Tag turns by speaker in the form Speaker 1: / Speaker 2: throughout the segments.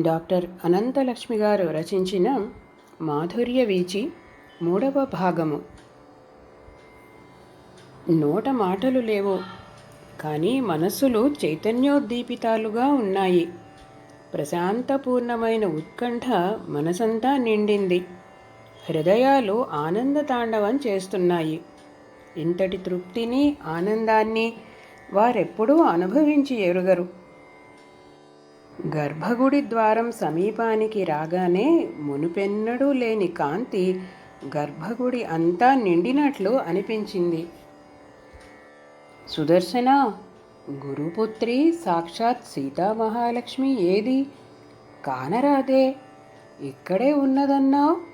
Speaker 1: Doctor Ananthalakshmi గారు రచించిన మాధుర్య వీచి మూడవ భాగము. నోట మాటలు లేవు కానీ మనస్సులు చైతన్యోద్దీపితాలుగా ఉన్నాయి. ప్రశాంతపూర్ణమైన ఉత్కంఠ మనసంతా నిండింది. హృదయాలు ఆనంద తాండవం చేస్తున్నాయి. ఇంతటి తృప్తిని ఆనందాన్ని వారెప్పుడూ అనుభవించి ఎరుగరు. గర్భగుడి ద్వారం సమీపానికి రాగానే మునుపెన్నడూ లేని కాంతి గర్భగుడి అంతా నిండినట్లు అనిపించింది. సుదర్శన గురుపుత్రి సాక్షాత్ సీతామహాలక్ష్మి ఏది? కానరాదే ఇక్కడే ఉన్నదన్నావు?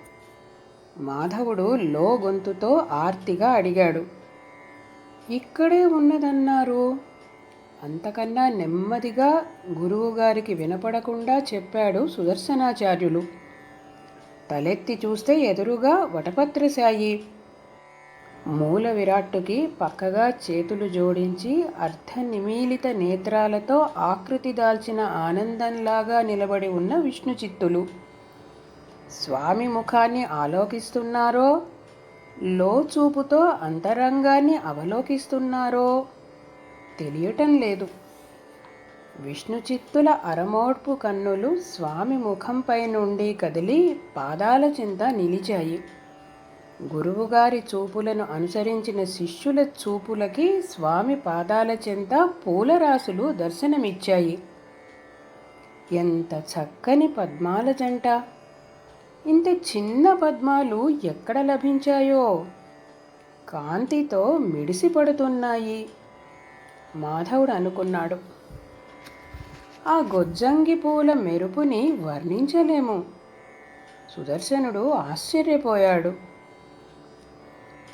Speaker 1: మాధవుడు లో గొంతుతో ఆర్తిగా అడిగాడు. ఇక్కడే ఉన్నదన్నారు. అంతకన్నా నెమ్మదిగా గురువుగారికి వినపడకుండా చెప్పాడు సుదర్శనాచార్యులు. తలెత్తి చూస్తే ఎదురుగా వటపత్రశాయి. మూల విరాట్టుకి పక్కగా చేతులు జోడించి అర్ధ నిమీలిత నేత్రాలతో ఆకృతి దాల్చిన ఆనందంలాగా నిలబడి ఉన్న విష్ణు చిత్తులు స్వామి ముఖాన్ని ఆలోకిస్తున్నారో? లో చూపుతో అంతరంగాన్ని అవలోకిస్తున్నారో? తెలియటం లేదు. విష్ణు చిత్తుల అరమోడ్పు కన్నులు స్వామి ముఖంపై నుండి కదిలి పాదాల చింత నిలిచాయి. గురువుగారి చూపులను అనుసరించిన శిష్యుల చూపులకి స్వామి పాదాల చెంత పూలరాశులు దర్శనమిచ్చాయి. ఎంత చక్కని పద్మాల జంట! ఇంత చిన్న పద్మాలు ఎక్కడ లభించాయో? కాంతితో మిడిసిపడుతున్నాయి. మాధవుడు అనుకున్నాడు. ఆ గొజ్జంగి పూల మెరుపుని వర్ణించలేము. సుదర్శనుడు ఆశ్చర్యపోయాడు.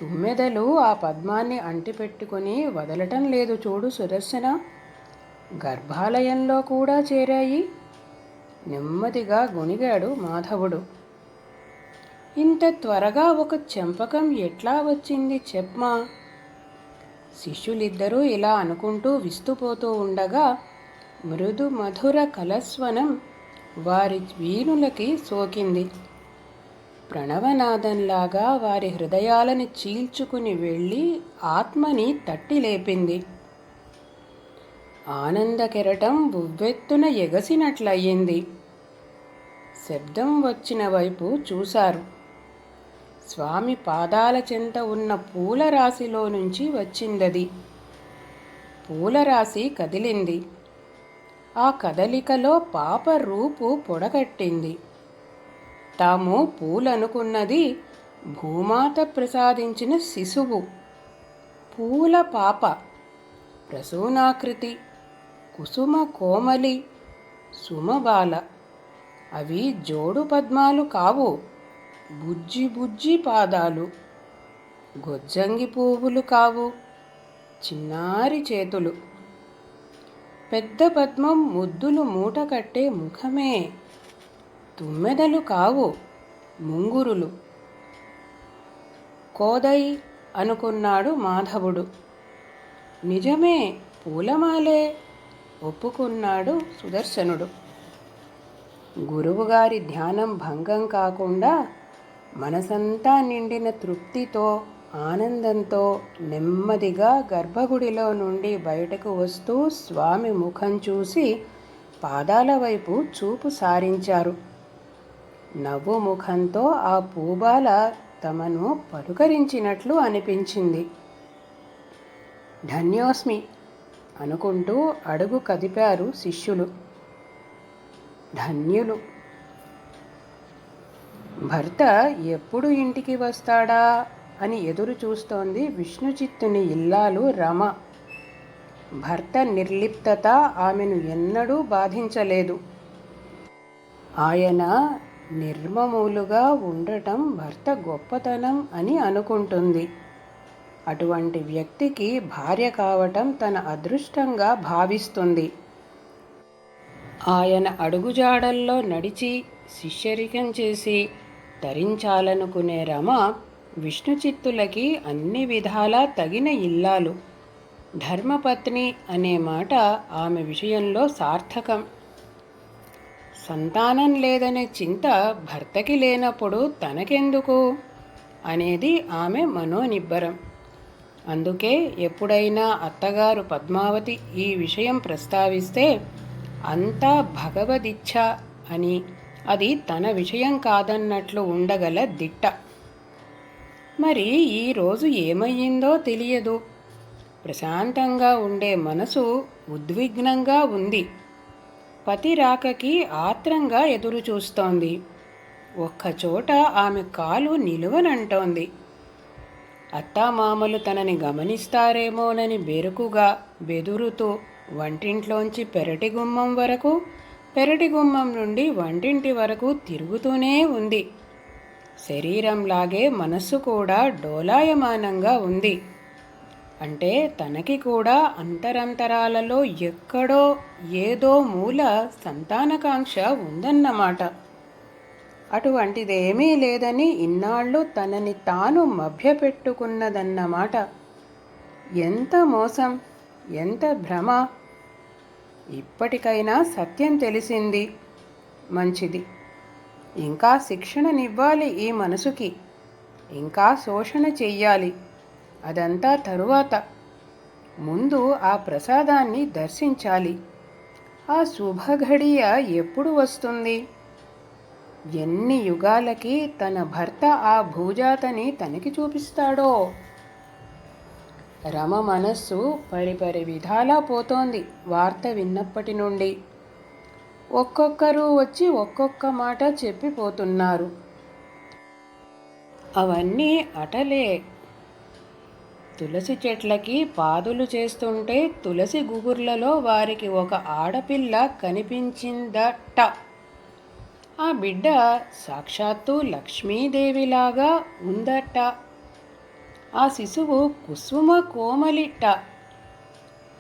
Speaker 1: తుమ్మెదలు ఆ పద్మాన్ని అంటిపెట్టుకుని వదలటం లేదు చూడు సుదర్శన. గర్భాలయంలో కూడా చేరాయి. నెమ్మదిగా గొనిగాడు మాధవుడు. ఇంత త్వరగా ఒక చెంపకం ఎట్లా వచ్చింది చెప్మా శిష్యులిద్దరూ ఇలా అనుకుంటూ విస్తుపోతూ ఉండగా మృదు మధుర కలస్వనం వారి వీణులకి సోకింది. ప్రణవనాదంలాగా వారి హృదయాలని చీల్చుకుని వెళ్ళి ఆత్మని తట్టి లేపింది. ఆనంద కెరటం ఉవ్వెత్తున ఎగసినట్లయింది. శబ్దం వచ్చిన వైపు చూశారు. స్వామి పాదాల చెంత ఉన్న పూలరాశిలో నుంచి వచ్చిందది. పూలరాశి కదిలింది. ఆ కదలికలో పాప రూపు పొడగట్టింది. తాము పూలనుకున్నది భూమాత ప్రసాదించిన శిశువు. పూల పాప ప్రసూనాకృతి కుసుమ కోమలి సుమబాల. అవి జోడు పద్మాలు కావు. బుజ్జి బుజ్జి పాదాలు. గొజ్జంగి పువ్వులు కావు చిన్నారి చేతులు. పెద్ద పద్మం ముద్దులు మూట కట్టే ముఖమే. తుమ్మెదలు కావు ముంగురులు. కోదై అనుకున్నాడు మాధవుడు. నిజమే పూలమాలే ఒప్పుకున్నాడు సుదర్శనుడు. గురువుగారి ధ్యానం భంగం కాకుండా మనసంతా నిండిన తృప్తితో ఆనందంతో నెమ్మదిగా గర్భగుడిలో నుండి బయటకు వస్తూ స్వామి ముఖం చూసి పాదాల వైపు చూపు సారించారు. నవ్వు ముఖంతో ఆ పూబాల తమను పలుకరించినట్లు అనిపించింది. ధన్యోస్మి అనుకుంటూ అడుగు కదిపారు శిష్యులు. ధన్యులు. భర్త ఎప్పుడు ఇంటికి వస్తాడా అని ఎదురు చూస్తోంది విష్ణుచిత్తుని ఇల్లాలు రమ. భర్త నిర్లిప్తత ఆమెను ఎన్నడూ బాధించలేదు. ఆయన నిర్మములుగా ఉండటం భర్త గొప్పతనం అని అనుకుంటుంది. అటువంటి వ్యక్తికి భార్య కావటం తన అదృష్టంగా భావిస్తుంది. ఆయన అడుగుజాడల్లో నడిచి శిష్యరికం చేసి తరించాలనుకునే రమ విష్ణు చిత్తులకి అన్ని విధాలా తగిన ఇల్లాలు. ధర్మపత్ని అనే మాట ఆమె విషయంలో సార్థకం. సంతానం లేదనే చింత భర్తకి లేనప్పుడు తనకెందుకు? అనేది ఆమె మనోనిబ్బరం. అందుకే ఎప్పుడైనా అత్తగారు పద్మావతి ఈ విషయం ప్రస్తావిస్తే అంతా భగవదిచ్ఛ అని అది తన విషయం కాదన్నట్లు ఉండగల దిట్ట. మరి ఈరోజు ఏమయ్యిందో తెలియదు. ప్రశాంతంగా ఉండే మనసు ఉద్విగ్నంగా ఉంది. పతి రాకకి ఆత్రంగా ఎదురుచూస్తోంది ఒక్కచోట ఆమె కాలు నిలువనంటోంది. అత్తామామలు తనని గమనిస్తారేమోనని బెరుకుగా బెదురుతూ వంటింట్లోంచి పెరటి గుమ్మం వరకు పెరటి గుమ్మం నుండి వంటింటి వరకు తిరుగుతూనే ఉంది. శరీరంలాగే మనస్సు కూడా డోలాయమానంగా ఉంది. అంటే తనకి కూడా అంతరంతరాలలో ఎక్కడో ఏదో మూల సంతానకాంక్ష ఉందన్నమాట. అటువంటిదేమీ లేదని ఇన్నాళ్ళు తనని తాను మభ్యపెట్టుకున్నదన్నమాట. ఎంత మోసం ఎంత భ్రమ ఇప్పటికైనా సత్యం తెలిసింది. మంచిది. ఇంకా శిక్షణనివ్వాలి ఈ మనసుకి. ఇంకా శోషణ చెయ్యాలి. అదంతా తరువాత. ముందు ఆ ప్రసాదాన్ని దర్శించాలి. ఆ శుభఘడియ ఎప్పుడు వస్తుంది? ఎన్ని యుగాలకి తన భర్త ఆ భూజాతని తనకి చూపిస్తాడో? రమ మనస్సు పరిపరి విధాలా పోతోంది వార్త విన్నప్పటి నుండి. ఒక్కొక్కరు వచ్చి ఒక్కొక్క మాట చెప్పిపోతున్నారు. అవన్నీ అటలే. తులసి చెట్లకి పాదులు చేస్తుంటే తులసి గుగుర్లలో వారికి ఒక ఆడపిల్ల కనిపించిందట. ఆ బిడ్డ సాక్షాత్తు లక్ష్మీదేవిలాగా ఉందట. ఆ శిశువు కుసుమ కోమలిట్ట.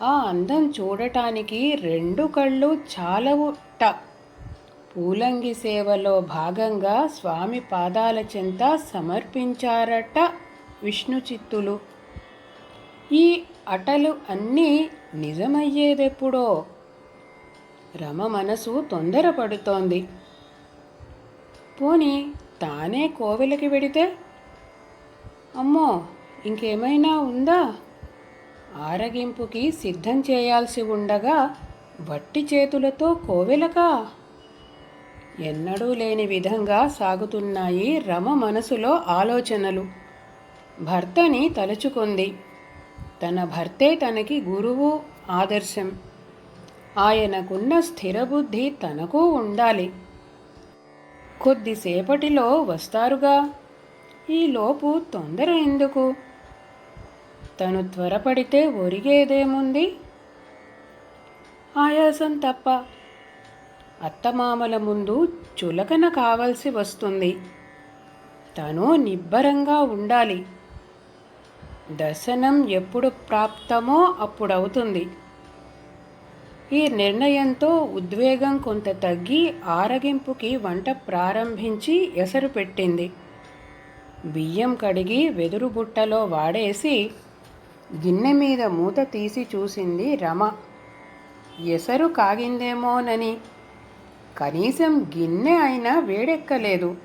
Speaker 1: ఆ అందం చూడటానికి రెండు కళ్ళు చాలవుట పూలంగి సేవలో భాగంగా స్వామి పాదాల చెంత సమర్పించారట విష్ణు చిత్తులు ఈ అటలు అన్నీ నిజమయ్యేదెప్పుడో? రమ మనసు తొందరపడుతోంది. పోని తానే కోవెలకి వెడితే? అమ్మో ఇంకేమైనా ఉందా? ఆరగింపుకి సిద్ధం చేయాల్సి ఉండగా వట్టి చేతులతో కోవెలకా? ఎన్నడూ లేని విధంగా సాగుతున్నాయి రమ మనసులో ఆలోచనలు. భర్తని తలుచుకుంది. తన భర్తే తనకి గురువు ఆదర్శం. ఆయనకున్న స్థిరబుద్ధి తనకు ఉండాలి. కొద్దిసేపటిలో వస్తారుగా. ఈలోపు తొందర ఎందుకు? తను త్వరపడితే ఒరిగేదేముంది? ఆయాసం తప్ప అత్తమామల ముందు చులకన కావలసి వస్తుంది. తను నిబ్బరంగా ఉండాలి. దర్శనం ఎప్పుడు ప్రాప్తమో అప్పుడవుతుంది. ఈ నిర్ణయంతో ఉద్వేగం కొంత తగ్గి ఆరగింపుకి వంట ప్రారంభించి ఎసరు పెట్టింది. బియ్యం కడిగి వెదురు బుట్టలో వాడేసి గిన్నె మీద మూత తీసి చూసింది రమ. ఎసరు కాగిందేమోనని. కనీసం గిన్నె అయినా వేడెక్కలేదు.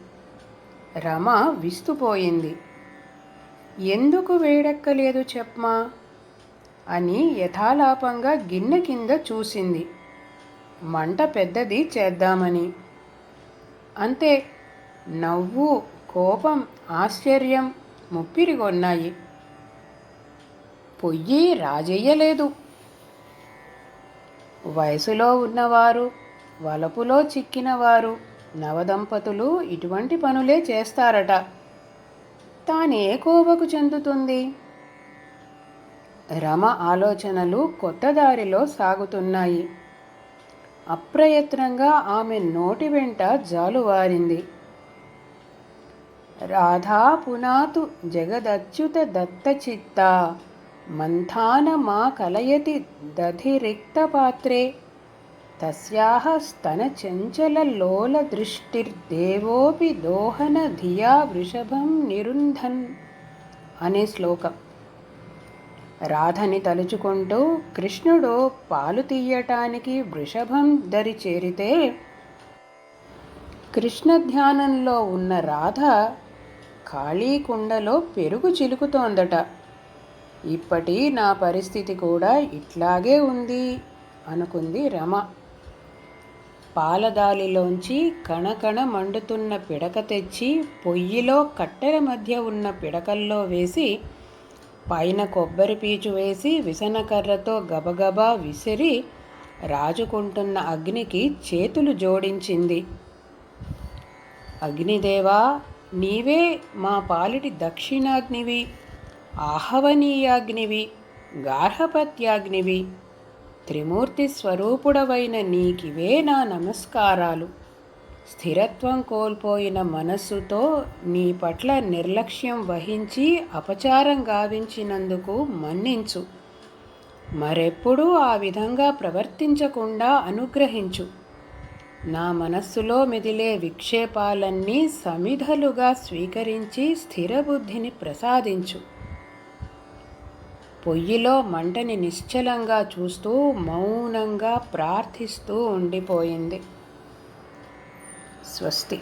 Speaker 1: రమ విస్తుపోయింది. ఎందుకు వేడెక్కలేదు చెప్పమా? అని యథాలాపంగా గిన్నె కింద చూసింది. మంట పెద్దది చేద్దామని. అంతే. నవ్వు కోపం ఆశ్చర్యం ముప్పిరిగొన్నాయి పొయ్యి రాజెయ్యలేదు వయసులో ఉన్నవారు వలపులో చిక్కినవారు నవదంపతులు ఇటువంటి పనులే చేస్తారట. తానే కోవకు చెందుతుంది. రమ ఆలోచనలు కొత్త దారిలో సాగుతున్నాయి. అప్రయత్నంగా ఆమె నోటి వెంట జాలువారింది రాధా పునాతు జగదచ్యుత దత్తచిత్త మంథానమా కలయతి దధిరిక్తపాత్రే. తస్యాహ స్తనచంచలలోలదృష్టిర్దేవోపి దోహన ధియా వృషభం నిరుంధన్ అనే శ్లోకం. రాధని తలుచుకుంటూ కృష్ణుడు పాలు తీయటానికి వృషభం దరి చేరితే కృష్ణ ధ్యానంలో ఉన్న రాధ ఖాళీ కుండలో పెరుగు చిలుకుతోందట. ఇప్పటి నా పరిస్థితి కూడా ఇట్లాగే ఉంది అనుకుంది రమ. పాలదాలిలోంచి కణకణ మండుతున్న పిడక తెచ్చి పొయ్యిలో కట్టెల మధ్య ఉన్న పిడకల్లో వేసి పైన కొబ్బరి పీచు వేసి విసనకర్రతో గబగబా విసిరి రాజుకుంటున్న అగ్నికి చేతులు జోడించింది. అగ్నిదేవా నీవే మా పాలిటి దక్షిణాగ్నివి. ఆహవనీయాగ్నివి గార్హపత్యాగ్నివి త్రిమూర్తి స్వరూపుడవైన నీకివే నా నమస్కారాలు. స్థిరత్వం కోల్పోయిన మనస్సుతో నీ పట్ల నిర్లక్ష్యం వహించి అపచారం గావించినందుకు మన్నించు. మరెప్పుడూ ఆ విధంగా ప్రవర్తించకుండా అనుగ్రహించు. నా మనస్సులో మెదిలే విక్షేపాలన్నీ సమిధలుగా స్వీకరించి స్థిరబుద్ధిని ప్రసాదించు. పొయ్యిలో మంటని నిశ్చలంగా చూస్తూ మౌనంగా ప్రార్థిస్తూ ఉండిపోయింది. స్వస్తి.